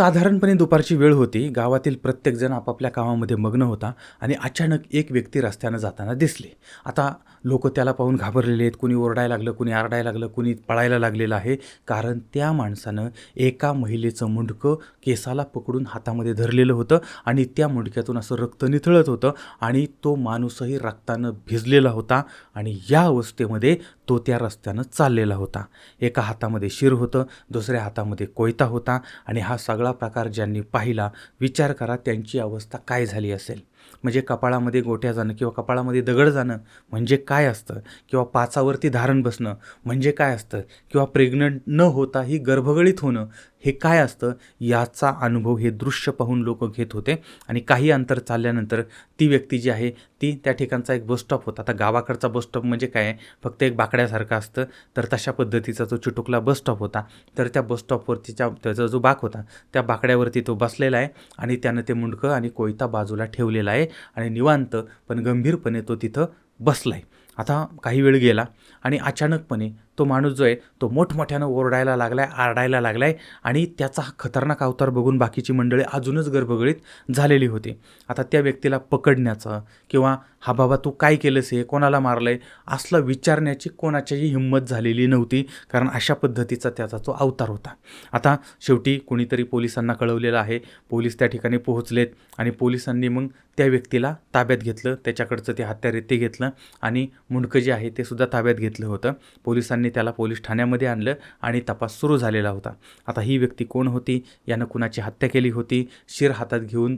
साधारणपणे दुपारची वेळ होती. गावातील प्रत्येकजण आपापल्या कामामध्ये मग्न होता आणि अचानक एक व्यक्ती रस्त्यानं जाताना दिसले. आता लोक त्याला पाहून घाबरलेले आहेत. कुणी ओरडायला लागलं कुणी आरडायला लागलं कुणी पळायला लागलेलं आहे. कारण त्या माणसानं एका महिलेचं मुंडकं केसाला पकडून हातामध्ये धरलेलं होतं आणि त्या मुंडक्यातून असं रक्त निथळत होतं आणि तो माणूसही रक्तानं भिजलेला होता. आणि या अवस्थेमध्ये तो त्या रस्त्यानं चाललेला होता. एका हातामध्ये शिर होतं दुसऱ्या हातामध्ये कोयता होता आणि हा सगळा प्रकार ज्यांनी पाहिला विचार करा त्यांची अवस्था काय झाली असेल. म्हणजे कपाळामध्ये गोट्या जाणं किंवा कपाळामध्ये दगड जाणं म्हणजे काय असतं? किंवा पाचावरती धारण बसणं म्हणजे काय असतं? किंवा प्रेग्नंट न होता ही गर्भगळीत होणं हे काय असतं? याचा अनुभव हे दृश्य पाहून लोक घेत होते. आणि काही अंतर चालल्यानंतर ती व्यक्ती जी आहे ती त्या ठिकाणचा एक बसस्टॉप होता. आता गावाकडचा बसस्टॉप म्हणजे काय आहे? फक्त एक बाकड्यासारखं असतं. तर तशा पद्धतीचा तो चिटुकला बसस्टॉप होता तर त्या बसस्टॉपवरतीच्या त्याचा जो बाक होता त्या बाकड्यावरती तो बसलेला आहे. आणि त्यानं ते मुंडकं आणि कोयता बाजूला ठेवलेला आहे. आणि निवांत पण गंभीरपणे तो तिथं बसला आहे आता काही वेळ गेला आणि अचानकपणे तो माणूस जो आहे तो मोठमोठ्यानं ओरडायला लागला आहे आरडायला लागला आहे आणि त्याचा हा खतरनाक अवतार बघून बाकीची मंडळी अजूनच गर्भगळीत झालेली होती. आता त्या व्यक्तीला पकडण्याचं किंवा हा बाबा तू काय केलंस हे? कोणाला मारलं आहे असलं विचारण्याची कोणाचीही हिंमत झालेली नव्हती कारण अशा पद्धतीचा त्याचा तो अवतार होता. आता शेवटी कोणीतरी पोलिसांना कळवलेलं आहे. पोलीस त्या ठिकाणी पोहोचलेत आणि पोलिसांनी मग त्या व्यक्तीला ताब्यात घेतलं. त्याच्याकडचं ते हत्यार ते घेतलं आणि मुंडकं जे आहे ते सुद्धा ताब्यात घेतलं होतं. पोलिसांनी त्याला पोलीस ठाण्यामध्ये आणलं आणि तपास सुरू झालेला होता. आता ही व्यक्ती कोण होती? यानं कुणाची हत्या केली होती? शिर हातात घेऊन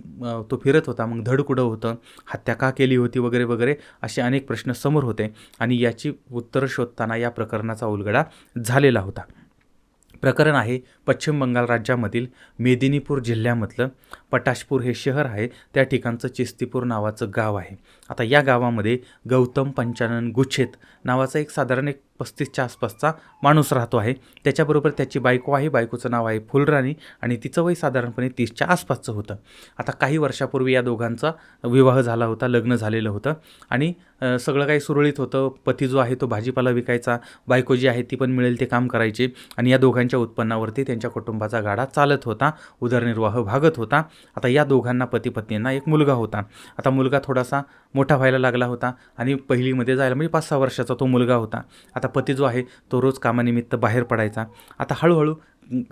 तो फिरत होता मग धड कुठं होतं. हत्या का केली होती वगैरे वगैरे असे अनेक प्रश्न समोर होते आणि याची उत्तरं शोधताना या प्रकरणाचा उलगडा झालेला होता. प्रकरण आहे पश्चिम बंगाल राज्यामधील मेदिनीपूर जिल्ह्यामधलं. पटाशपूर हे शहर आहे. त्या ठिकाणचं चिस्तीपूर नावाचं गाव आहे. आता या गावामध्ये गौतम पंचानन गुच्छेत नावाचा एक साधारण एक पस्तीसच्या आसपासचा माणूस राहतो आहे. त्याच्याबरोबर त्याची बायको आहे. बायकोचं नाव आहे फुलराणी आणि तिचं वय साधारणपणे तीसच्या आसपासचं होतं. आता काही वर्षापूर्वी या दोघांचा विवाह झाला होता लग्न झालेलं होतं आणि सगळं काही सुरळीत होतं. पती जो आहे तो भाजीपाला विकायचा बायको जी आहे ती पण मिळेल ते काम करायचे आणि या दोघांच्या उत्पन्नावरती त्यांच्या कुटुंबाचा गाडा चालत होता उदरनिर्वाह भागत होता. आता या दोघांना पती पत्नींना एक मुलगा होता. आता मुलगा थोडासा मोठा व्हायला लागला होता आणि पहिलीमध्ये जायला म्हणजे पाच सहा वर्षाचा तो मुलगा होता. आता पती जो आहे तो रोज कामानिमित्त बाहेर पडायचा. आता हळूहळू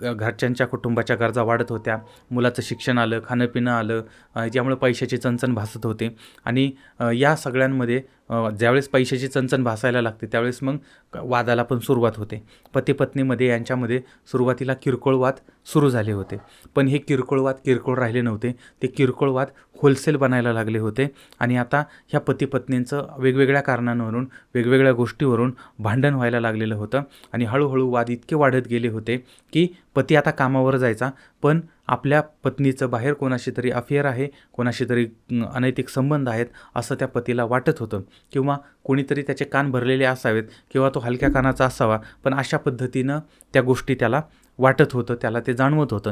घरच्यांच्या कुटुंबाच्या गरजा वाढत होत्या. मुलाचं शिक्षण आलं खाणंपिणं आलं ज्यामुळे पैशाची चणचण भासत होते. आणि या सगळ्यांमध्ये ज्यावेळेस पैशाची चणचण भासायला लागते त्यावेळेस मग वादाला पण सुरुवात होते. पती पत्नीमध्ये यांच्यामध्ये सुरुवातीला किरकोळ वाद सुरू झाले होते. पण हे किरकोळ वाद किरकोळ राहिले नव्हते. ते किरकोळ वाद होलसेल बनायला लागले होते आणि आता ह्या पती पत्नींचं वेगवेगळ्या कारणांवरून वेगवेगळ्या गोष्टीवरून भांडण व्हायला लागलेलं होतं आणि हळूहळू वाद इतके वाढत गेले होते की पती आता कामावर जायचा पण आपल्या पत्नीचं बाहेर कोणाशी तरी अफेअर आहे कोणाशी तरी अनैतिक संबंध आहेत असं त्या पतीला वाटत होतं. किंवा कोणीतरी त्याचे कान भरलेले असावेत किंवा तो हलक्या कानाचा असावा पण अशा पद्धतीनं त्या गोष्टी त्याला वाटत होतं त्याला ते जाणवत होतं.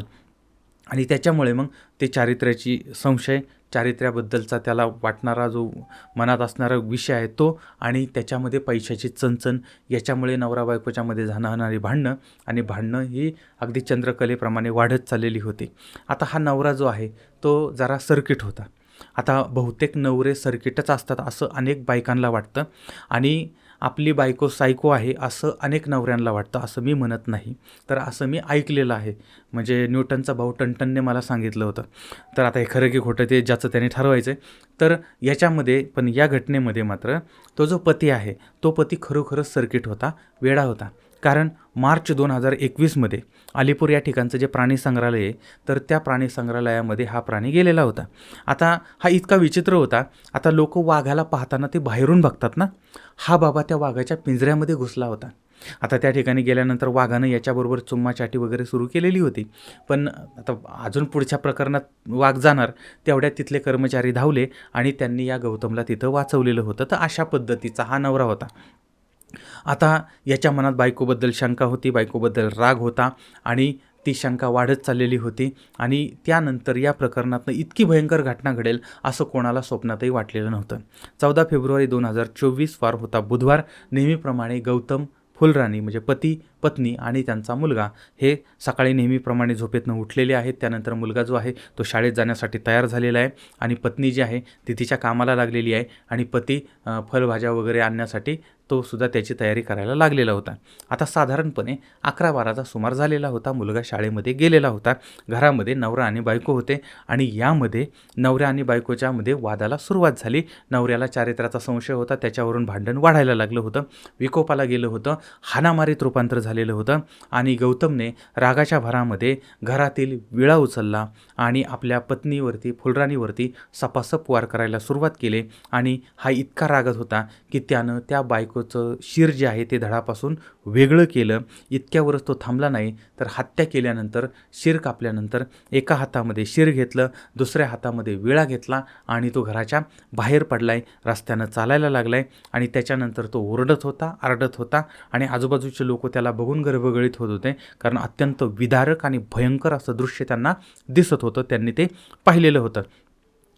आणि त्याच्यामुळे मग ते चारित्र्याची संशय चारित्र्याबद्दलचा त्याला वाटणारा जो मनात असणारा विषय आहे तो आणि त्याच्यामध्ये पैशाची चणचण याच्यामुळे नवरा बायकोच्यामध्ये जाणवणारी भांडणं आणि भांडणं ही अगदी चंद्रकलेप्रमाणे वाढत चाललेली होती. आता हा नवरा जो आहे तो जरा सर्किट होता. आता बहुतेक नवरे सर्किटच असतात असं अनेक बायकांना वाटतं आणि आपली बायको सायको आहे असं अनेक नवऱ्यांना वाटतं असं मी म्हणत नाही. तर असं मी ऐकलेलं आहे. म्हणजे न्यूटनचा भाऊ टनटनने मला सांगितलं होतं. तर आता हे खरं की खोटं ते ज्याचं त्याने ठरवायचं आहे तर याच्यामध्ये पण या घटनेमध्ये मात्र तो जो पती आहे तो पती खरोखरच सर्किट होता वेडा होता. कारण मार्च दोन हजार एकवीसमध्ये अलीपूर या ठिकाणचं जे प्राणी संग्रहालय आहे तर त्या प्राणी संग्रहालयामध्ये हा प्राणी गेलेला होता. आता हा इतका विचित्र होता आता लोक वाघाला पाहताना ते बाहेरून बघतात ना. हा बाबा त्या वाघाच्या पिंजऱ्यामध्ये घुसला होता. आता त्या ठिकाणी गेल्यानंतर वाघानं याच्याबरोबर चुम्माचाटी वगैरे सुरू केलेली होती. पण आता अजून पुढच्या प्रकरणात वाघ जाणार तेवढ्यात तिथले कर्मचारी धावले आणि त्यांनी या गौतमला तिथं वाचवलेलं होतं. तर अशा पद्धतीचा हा नवरा होता. आता याच्या मनात बायकोबद्दल शंका होती बायकोबद्दल राग होता आणि ती शंका वाढत चाललेली होती आणि त्यानंतर या प्रकरणातनं इतकी भयंकर घटना घडेल असं कोणाला स्वप्नातही वाटलेलं नव्हतं. चौदा फेब्रुवारी दोन हजार चोवीस वार होता बुधवार. नेहमीप्रमाणे गौतम फुलराणी म्हणजे पती पत्नी आणि त्यांचा मुलगा हे सकाळी नेहमीप्रमाणे झोपेतनं उठलेले आहेत. त्यानंतर मुलगा जो आहे तो शाळेत जाण्यासाठी तयार झालेला आहे आणि पत्नी जी आहे ती तिच्या कामाला लागलेली आहे आणि पती फळभाज्या वगैरे आणण्यासाठी तो सुद्धा त्याची तयारी करायला लागलेला होता. आता साधारणपणे अकरा बाराचा सुमार झालेला होता. मुलगा शाळेमध्ये गेलेला होता. घरामध्ये नवरा आणि बायको होते आणि यामध्ये नवऱ्या आणि बायकोच्यामध्ये वादाला सुरुवात झाली. नवऱ्याला चारित्र्याचा संशय होता. त्याच्यावरून भांडण वाढायला लागलं होतं. विकोपाला गेलं होतं. हाणामारीत रूपांतर झालेलं होतं आणि गौतमने रागाच्या भरामध्ये घरातील विळा उचलला आणि आपल्या पत्नीवरती फुलराणीवरती सपासप वार करायला सुरुवात केली आणि हा इतका रागत होता की त्यानं त्या बायकोचं शिर जे आहे ते धडापासून वेगळं केलं. इतक्यावरच तो थांबला नाही तर हत्या केल्यानंतर शिर कापल्यानंतर एका हातामध्ये शिर घेतलं दुसऱ्या हातामध्ये विळा घेतला आणि तो घराच्या बाहेर पडलाय रस्त्यानं चालायला लागलाय आणि त्याच्यानंतर तो ओरडत होता आरडत होता आणि आजूबाजूचे लोक त्याला बघून गर्भगळीत होत होते. कारण अत्यंत विदारक आणि भयंकर असं दृश्य त्यांना दिसत होतं. त्यांनी ते पाहिलेलं होतं.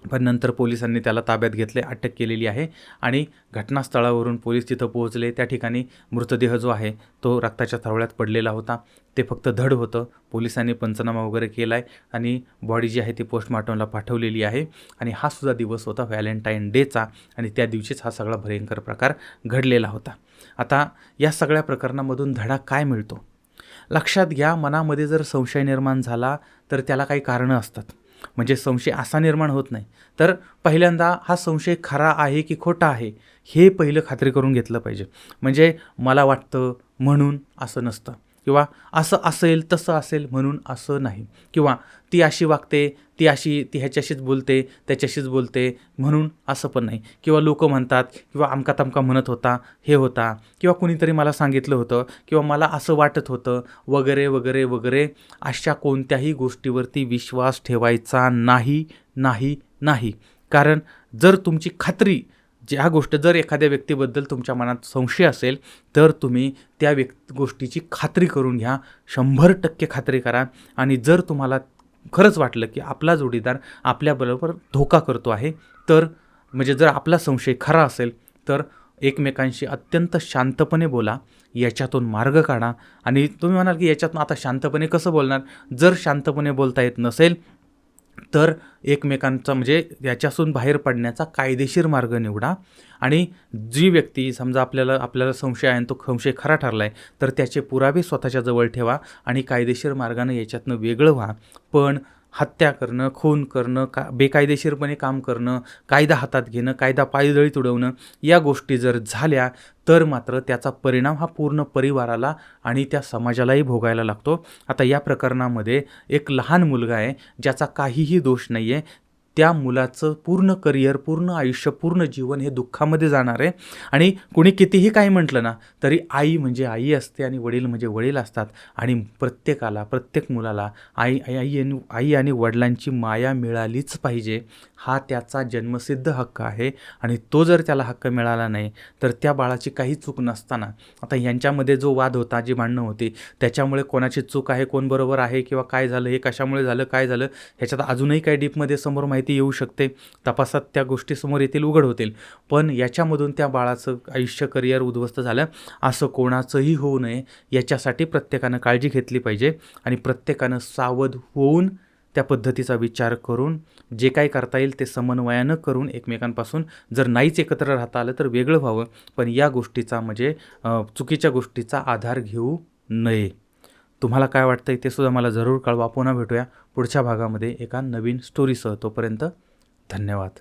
पण नंतर पोलिसांनी त्याला ताब्यात घेतले अटक केलेली आहे आणि घटनास्थळावरून पोलीस तिथं पोहोचले. त्या ठिकाणी मृतदेह जो आहे तो रक्ताच्या थरवळ्यात पडलेला होता. ते फक्त धड होतं. पोलिसांनी पंचनामा वगैरे केला आहे आणि बॉडी जी आहे ती पोस्टमॉर्टमला पाठवलेली आहे आणि हा सुद्धा दिवस होता व्हॅलेंटाईन डेचा आणि त्या दिवशीच हा सगळा भयंकर प्रकार घडलेला होता. आता या सगळ्या प्रकरणामधून धडा काय मिळतो? लक्षात घ्या मनामध्ये जर संशय निर्माण झाला तर त्याला काही कारणं असतात. म्हणजे संशय असा निर्माण होत नाही. तर पहिल्यांदा हा संशय खरा आहे की खोटा आहे हे पहिलं खात्री करून घेतलं पाहिजे. म्हणजे मला वाटतं म्हणून असं नसतं. किंवा असं असेल तसं असेल म्हणून असं नाही. किंवा ती अशी वागते ती अशी ती ह्याच्याशीच बोलते त्याच्याशीच बोलते म्हणून असं पण नाही. किंवा लोक म्हणतात किंवा आमका तमका म्हणत होता हे होता. किंवा कुणीतरी मला सांगितलं होतं किंवा मला असं वाटत होतं वगैरे वगैरे वगैरे अशा कोणत्याही गोष्टीवरती विश्वास ठेवायचा नाही नाही नाही. कारण जर तुमची खात्री ज्या गोष्ट जर एखाद्या व्यक्तीबद्दल तुमच्या मनात संशय असेल तर तुम्ही त्या व्यक् गोष्टीची खात्री करून घ्या. शंभर टक्के खात्री करा. आणि जर तुम्हाला खरंच वाटलं की आपला जोडीदार आपल्याबरोबर धोका करतो आहे तर म्हणजे जर आपला संशय खरा असेल तर एकमेकांशी अत्यंत शांतपणे बोला. याच्यातून मार्ग काढा. आणि तुम्ही म्हणाल की याच्यातून आता शांतपणे कसं बोलणार? जर शांतपणे बोलता येत नसेल तर एकमेकांचा म्हणजे याच्यासून बाहेर पडण्याचा कायदेशीर मार्ग निवडा. आणि जी व्यक्ती समजा आपल्याला आपल्याला संशय आहे आणि तो संशय खरा ठरला आहे तर त्याचे पुरावे स्वतःच्या जवळ ठेवा आणि कायदेशीर मार्गानं याच्यातनं वेगळं व्हा. पण हत्या करणं खून करणं का बेकायदेशीरपणे काम करणं कायदा हातात घेणं कायदा पायदळी तुडवणं या गोष्टी जर झाल्या तर मात्र त्याचा परिणाम हा पूर्ण परिवाराला आणि त्या समाजालाही भोगायला लागतो. आता या प्रकरणामध्ये एक लहान मुलगा आहे ज्याचा काहीही दोष नाही आहे त्या मुलाचं पूर्ण करिअर पूर्ण आयुष्य पूर्ण जीवन हे दुःखामध्ये जाणार आहे. आणि कुणी कितीही काही म्हटलं ना तरी आई म्हणजे आई असते आणि वडील म्हणजे वडील असतात. आणि प्रत्येकाला प्रत्येक मुलाला आई आई आई आणि आई आणि वडिलांची माया मिळालीच पाहिजे. हा त्याचा जन्मसिद्ध हक्क आहे. आणि तो जर त्याला हक्क मिळाला नाही तर त्या बाळाची काही चूक नसताना. आता यांच्यामध्ये जो वाद होता जी भांडणं होती त्याच्यामुळे कोणाची चूक आहे कोण बरोबर आहे किंवा काय झालं हे कशामुळे झालं काय झालं ह्याच्यात अजूनही काही डीपमध्ये समोर माहिती येऊ शकते. तपासात त्या गोष्टी समोर येतील उघड होतील. पण याच्यामधून त्या बाळाचं आयुष्य करिअर उद्ध्वस्त झालं असं कोणाचंही होऊ नये. याच्यासाठी प्रत्येकानं काळजी घेतली पाहिजे आणि प्रत्येकानं सावध होऊन त्या पद्धतीचा विचार करून जे काही करता येईल ते समन्वयानं करून एकमेकांपासून जर नाहीच एकत्र राहता आलं तर वेगळं व्हावं. पण या गोष्टीचा म्हणजे चुकीच्या गोष्टीचा आधार घेऊ नये. तुम्हाला काय वाटतं ते सुद्धा मला जरूर कळवा. पुन्हा भेटूया पुढच्या भागामध्ये एका नवीन स्टोरीसह तोपर्यंत धन्यवाद.